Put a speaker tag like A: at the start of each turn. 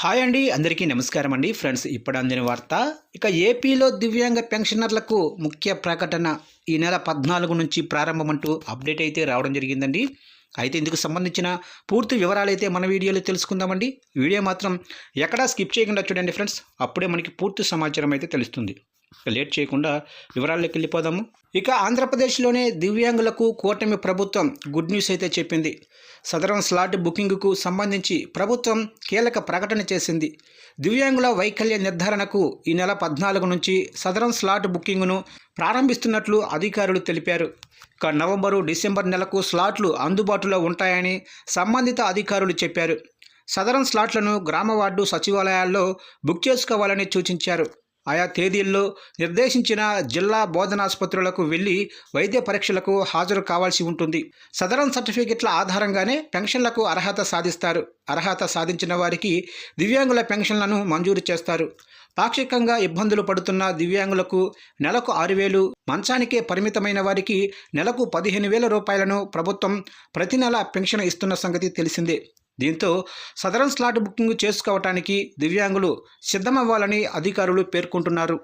A: Hi అండి అందరికీ నమస్కారం అండి. ఫ్రెండ్స్ ఇప్పుడు అందిన వార్త ఇక ఏపీలో దివ్యాంగ పెన్షనర్లకు ముఖ్య ప్రకటన ఈ నెల పద్నాలుగు నుంచి ప్రారంభమంటూ అప్డేట్ అయితే రావడం జరిగిందండి. అయితే ఇందుకు సంబంధించిన పూర్తి వివరాలు అయితే మన వీడియోలో తెలుసుకుందామండి. వీడియో మాత్రం ఎక్కడా స్కిప్ చేయకుండా చూడండి ఫ్రెండ్స్. అప్పుడే మనకి పూర్తి సమాచారం అయితే తెలుస్తుంది. లేట్ చేయకుండా వివరాల్లోకి వెళ్ళిపోదాము. ఇక ఆంధ్రప్రదేశ్లోనే దివ్యాంగులకు కూటమి ప్రభుత్వం గుడ్ న్యూస్ అయితే చెప్పింది. సదరం స్లాట్ బుకింగ్కు సంబంధించి ప్రభుత్వం కీలక ప్రకటన చేసింది. దివ్యాంగుల వైకల్య నిర్ధారణకు ఈ నెల పద్నాలుగు నుంచి సదరం స్లాట్ బుకింగ్ను ప్రారంభిస్తున్నట్లు అధికారులు తెలిపారు. ఇక నవంబరు డిసెంబర్ నెలకు స్లాట్లు అందుబాటులో ఉంటాయని సంబంధిత అధికారులు చెప్పారు. సదరం స్లాట్లను గ్రామ వార్డు సచివాలయాల్లో బుక్ చేసుకోవాలని సూచించారు. ఆయా తేదీల్లో నిర్దేశించిన జిల్లా బోధనాసుపత్రులకు వెళ్ళి వైద్య పరీక్షలకు హాజరు కావాల్సి ఉంటుంది. సదరన్ సర్టిఫికెట్ల ఆధారంగానే పెన్షన్లకు అర్హత సాధిస్తారు. అర్హత సాధించిన వారికి దివ్యాంగుల పెన్షన్లను మంజూరు చేస్తారు. పాక్షికంగా ఇబ్బందులు పడుతున్న దివ్యాంగులకు నెలకు ఆరు వేలు మంచానికే పరిమితమైన వారికి నెలకు పదిహేను వేల రూపాయలను ప్రభుత్వం ప్రతి నెల పెన్షన్ ఇస్తున్న సంగతి తెలిసిందే. దీంతో సదరన్ స్లాట్ బుకింగ్ చేసుకోవటానికి దివ్యాంగులు సిద్ధమవ్వాలని అధికారులు పేర్కొంటున్నారు.